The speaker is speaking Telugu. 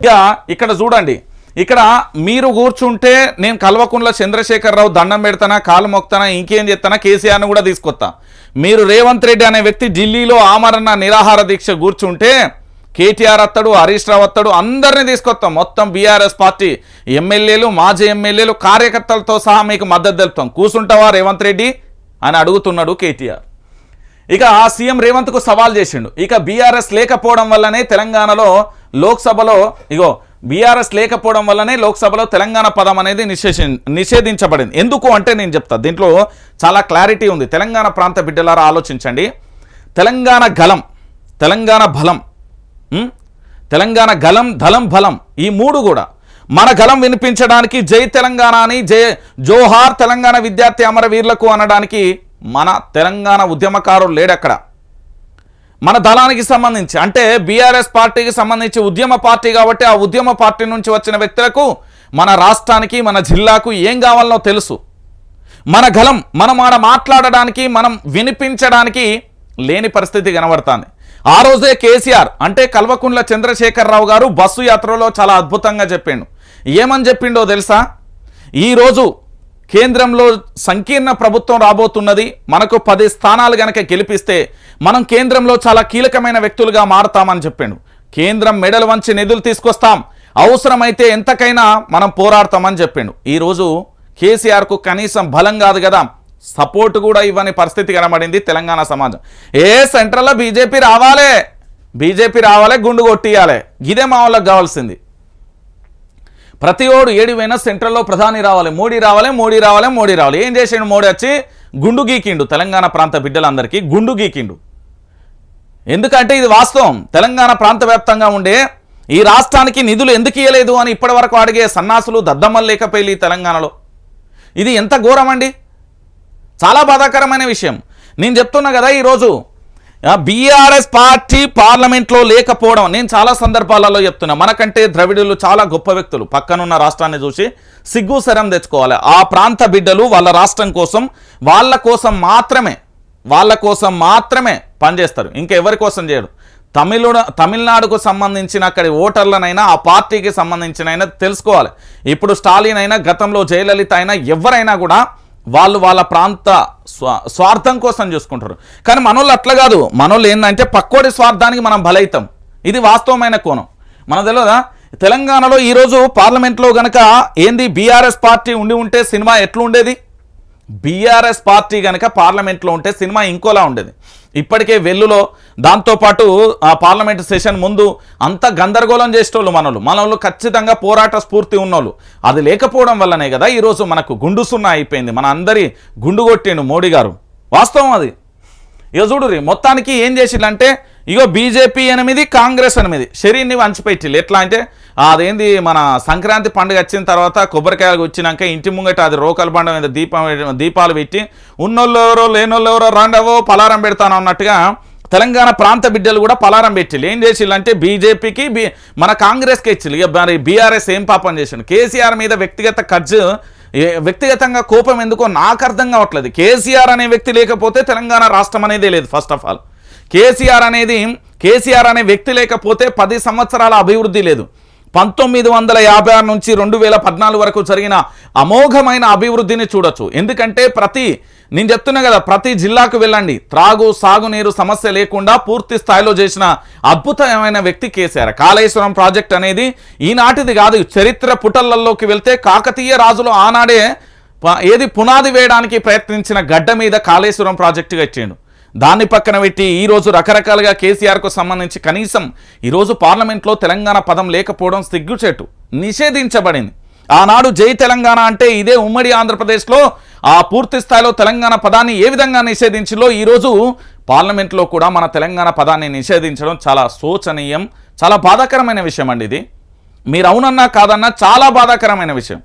ఇక ఇక్కడ చూడండి. ఇక్కడ మీరు కూర్చుంటే నేను కల్వకుంట్ల చంద్రశేఖరరావు దండం పెడతానా కాలు మొక్తానా ఇంకేం చేస్తానా కేసీఆర్ను కూడా తీసుకొస్తా. మీరు రేవంత్ రెడ్డి అనే వ్యక్తి ఢిల్లీలో ఆమరణ నిరాహార దీక్ష కూర్చుంటే కేటీఆర్ అత్తడు హరీష్ రావు అత్తడు అందరినీ తీసుకొస్తాం. మొత్తం బీఆర్ఎస్ పార్టీ ఎమ్మెల్యేలు మాజీ ఎమ్మెల్యేలు కార్యకర్తలతో సహా మీకు మద్దతు తెలుపుతాం. కూర్చుంటావా రేవంత్ రెడ్డి అని అడుగుతున్నాడు కేటీఆర్. ఇక ఆ సీఎం రేవంత్కు సవాల్ చేసిండు. ఇక బీఆర్ఎస్ లేకపోవడం వల్లనే తెలంగాణలో లోక్సభలో ఇగో బీఆర్ఎస్ లేకపోవడం వల్లనే లోక్సభలో తెలంగాణ పదం అనేది నిషేధి నిషేధించబడింది. ఎందుకు అంటే నేను చెప్తా దీంట్లో చాలా క్లారిటీ ఉంది. తెలంగాణ ప్రాంత బిడ్డలారా ఆలోచించండి. తెలంగాణ గలం తెలంగాణ బలం తెలంగాణ గలం ధలం బలం ఈ మూడు కూడా మన గలం వినిపించడానికి జై తెలంగాణ అని జై జోహార్ తెలంగాణ విద్యార్థి అమరవీరులకు అనడానికి మన తెలంగాణ ఉద్యమకారులు లేడక్కడ. మన దళానికి సంబంధించి అంటే బీఆర్ఎస్ పార్టీకి సంబంధించి ఉద్యమ పార్టీ కాబట్టి ఆ ఉద్యమ పార్టీ నుంచి వచ్చిన వ్యక్తులకు మన రాష్ట్రానికి మన జిల్లాకు ఏం కావాలనో తెలుసు. మన గలం మనం ఆడ మాట్లాడడానికి మనం వినిపించడానికి లేని పరిస్థితి కనబడుతుంది. ఆ రోజే కేసీఆర్ అంటే కల్వకుండ్ల చంద్రశేఖరరావు గారు బస్సు యాత్రలో చాలా అద్భుతంగా చెప్పిండు. ఏమని చెప్పిండో తెలుసా? ఈరోజు కేంద్రంలో సంకీర్ణ ప్రభుత్వం రాబోతున్నది. మనకు పది స్థానాలు గనక గెలిపిస్తే మనం కేంద్రంలో చాలా కీలకమైన వ్యక్తులుగా మారుతామని చెప్పిండు. కేంద్రం మెడలు వంచి నిధులు తీసుకొస్తాం. అవసరమైతే ఎంతకైనా మనం పోరాడతామని చెప్పిండు. ఈరోజు కేసీఆర్కు కనీసం బలం కాదు కదా. సపోర్ట్ కూడా ఇవ్వని పరిస్థితి కనబడింది తెలంగాణ సమాజం. ఏ సెంట్రల్లో బీజేపీ రావాలే? బీజేపీ రావాలే గుండు కొట్టియాలే. ఇదే మా వాళ్ళకి కావాల్సింది. ప్రతి ఓడు ఏడు పోయినా సెంట్రల్లో ప్రధాని రావాలి మోడీ రావాలి మోడీ రావాలి మోడీ రావాలి. ఏం చేసాడు మోడీ వచ్చి? గుండు గీకిండు. తెలంగాణ ప్రాంత బిడ్డలందరికీ గుండు గీకిండు. ఎందుకంటే ఇది వాస్తవం. తెలంగాణ ప్రాంత వ్యాప్తంగా ఉండే ఈ రాష్ట్రానికి నిధులు ఎందుకు ఇవ్వలేదు అని ఇప్పటివరకు అడిగే సన్నాసులు దద్దమ్మలు లేకపోయి తెలంగాణలో. ఇది ఎంత ఘోరం అండి చాలా బాధాకరమైన విషయం. నేను చెప్తున్నా కదా ఈరోజు బీఆర్ఎస్ పార్టీ పార్లమెంట్లో లేకపోవడం నేను చాలా సందర్భాలలో చెప్తున్నా మనకంటే ద్రవిడులు చాలా గొప్ప వ్యక్తులు. పక్కనున్న రాష్ట్రాన్ని చూసి సిగ్గు శరం తెచ్చుకోవాలి. ఆ ప్రాంత బిడ్డలు వాళ్ళ రాష్ట్రం కోసం వాళ్ళ కోసం మాత్రమే వాళ్ళ కోసం మాత్రమే పనిచేస్తారు. ఇంకెవరి కోసం చేయరు. తమిళ తమిళనాడుకు సంబంధించిన అక్కడి ఓటర్లనైనా ఆ పార్టీకి సంబంధించిన తెలుసుకోవాలి. ఇప్పుడు స్టాలిన్ అయినా గతంలో జయలలిత అయినా ఎవరైనా కూడా వాళ్ళు వాళ్ళ ప్రాంత స్వా స్వార్థం కోసం చూసుకుంటారు. కానీ మనోళ్ళు అట్లా కాదు. మనోళ్ళు ఏంటంటే పక్కోడి స్వార్థానికి మనం బలైతాం. ఇది వాస్తవమైన కోణం. మన తెలియదా తెలంగాణలో ఈరోజు పార్లమెంట్లో గనక ఏంది బీఆర్ఎస్ పార్టీ ఉండి ఉంటే సినిమా ఎట్లుండేది? బీఆర్ఎస్ పార్టీ కనుక పార్లమెంట్లో ఉంటే సినిమా ఇంకోలా ఉండేది. ఇప్పటికే వెల్లులో దాంతోపాటు ఆ పార్లమెంట్ సెషన్ ముందు అంత గందరగోళం చేసేటోళ్ళు మనలు మనోళ్ళు ఖచ్చితంగా పోరాట స్ఫూర్తి ఉన్నోళ్ళు. అది లేకపోవడం వల్లనే కదా ఈరోజు మనకు గుండు సున్నా అయిపోయింది. మన అందరి గుండు కొట్టిండు మోడీ గారు. వాస్తవం అది. ఇక చూడురి మొత్తానికి ఏం చేసిండంటే ఇగో బీజేపీ ఎనిమిది కాంగ్రెస్ ఎనిమిది. శరీర్ని వంచిపెట్టిల్లు ఎట్లా అంటే అదేంది మన సంక్రాంతి పండుగ వచ్చిన తర్వాత కొబ్బరికాయలు వచ్చినాక ఇంటి ముంగట అది రోకల పండుగ మీద దీపం దీపాలు పెట్టి ఉన్నోళ్ళు ఎవరో లేనోళ్ళు ఎవరో రాండవో పలారం పెడతాను అన్నట్టుగా తెలంగాణ ప్రాంత బిడ్డలు కూడా పలారం పెట్టిల్లు ఏం చేసిల్లంటే బీజేపీకి బి మన కాంగ్రెస్కి ఇచ్చిల్లు ఇక మరి బీఆర్ఎస్ ఏం పాపం చేసిండు? కేసీఆర్ మీద వ్యక్తిగత ఖర్చు వ్యక్తిగతంగా కోపం ఎందుకో నాకు అర్థం కావట్లేదు. కేసీఆర్ అనే వ్యక్తి లేకపోతే తెలంగాణ రాష్ట్రం అనేదే లేదు ఫస్ట్ ఆఫ్ ఆల్ కేసీఆర్ అనేది కేసీఆర్ అనే వ్యక్తి లేకపోతే పది సంవత్సరాల అభివృద్ధి లేదు. పంతొమ్మిది వందల యాభై ఆరు నుంచి రెండు వేల పద్నాలుగు వరకు జరిగిన అమోఘమైన అభివృద్ధిని చూడొచ్చు. ఎందుకంటే ప్రతి నేను చెప్తున్నా కదా ప్రతి జిల్లాకు వెళ్ళండి. త్రాగు సాగునీరు సమస్య లేకుండా పూర్తి స్థాయిలో చేసిన అద్భుతమైన వ్యక్తి కేసీఆర్. కాళేశ్వరం ప్రాజెక్ట్ అనేది ఈనాటిది కాదు. చరిత్ర పుటలల్లోకి వెళ్తే కాకతీయ రాజులు ఆనాడే ప- ఏది పునాది వేయడానికి ప్రయత్నించిన గడ్డ మీద కాళేశ్వరం ప్రాజెక్టుగా ఇచ్చిండు. దాన్ని పక్కన పెట్టి ఈరోజు రకరకాలుగా కేసీఆర్కు సంబంధించి కనీసం ఈరోజు పార్లమెంట్లో తెలంగాణ పదం లేకపోవడం సిగ్గుచేటు నిషేధించబడింది. ఆనాడు జై తెలంగాణ అంటే ఇదే ఉమ్మడి ఆంధ్రప్రదేశ్లో ఆ పూర్తి స్థాయిలో తెలంగాణ పదాన్ని ఏ విధంగా నిషేధించిందో ఈరోజు పార్లమెంట్లో కూడా మన తెలంగాణ పదాన్ని నిషేధించడం చాలా శోచనీయం చాలా బాధాకరమైన విషయం అండి ఇది. మీరు అవునన్నా కాదన్నా చాలా బాధాకరమైన విషయం.